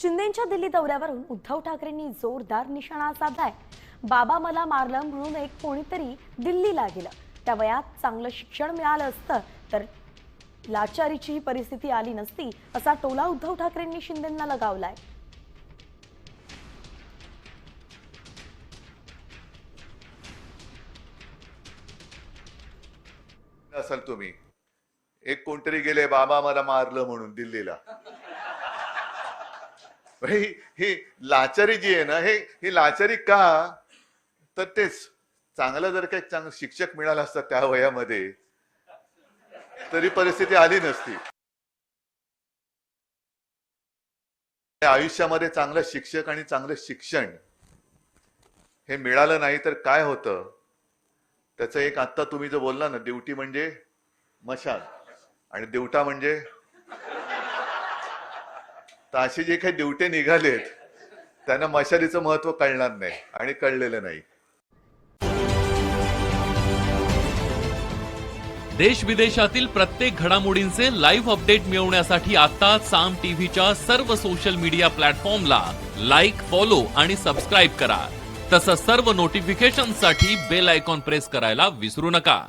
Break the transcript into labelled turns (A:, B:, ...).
A: शिंदेच्या दिल्ली दौऱ्यावरून उद्धव ठाकरेंनी जोरदार निशाणा साधलाय. बाबा मला मारलं म्हणून एक कोणीतरी दिल्लीला गेलं. त्या वयात चांगलं शिक्षण मिळालं असतं तर लाचारीची ही परिस्थिती आली नसती असा टोला उद्धव ठाकरेंनी शिंदेंना लगावलाय.
B: असाल तुम्ही. एक कोणतरी गेले बाबा मला मारलं म्हणून दिल्लीला. ही लाचारी जी आहे ना हे ही लाचारी का? तर तेच चांगलं जर काही चांगलं शिक्षक मिळालं असतं त्या वयामध्ये तरी परिस्थिती आली नसती. आयुष्यामध्ये चांगलं शिक्षक आणि चांगलं शिक्षण हे मिळालं नाही तर काय होतं? त्याचं एक आत्ता तुम्ही जो बोलला ना ड्युटी म्हणजे मशाल आणि देवटा म्हणजे तर असे जे काही ड्युटे निघालेत त्यांना मशालीचं महत्त्व कळणार नाही आणि कळलेलं नाही.
C: देश विदेशातील प्रत्येक घडामोडींचे लाईव्ह अपडेट मिळवण्यासाठी आता साम टीव्हीच्या सर्व सोशल मीडिया प्लॅटफॉर्मला लाईक फॉलो आणि सबस्क्राईब करा. तसंच सर्व नोटिफिकेशनसाठी बेल आयकॉन प्रेस करायला विसरू नका.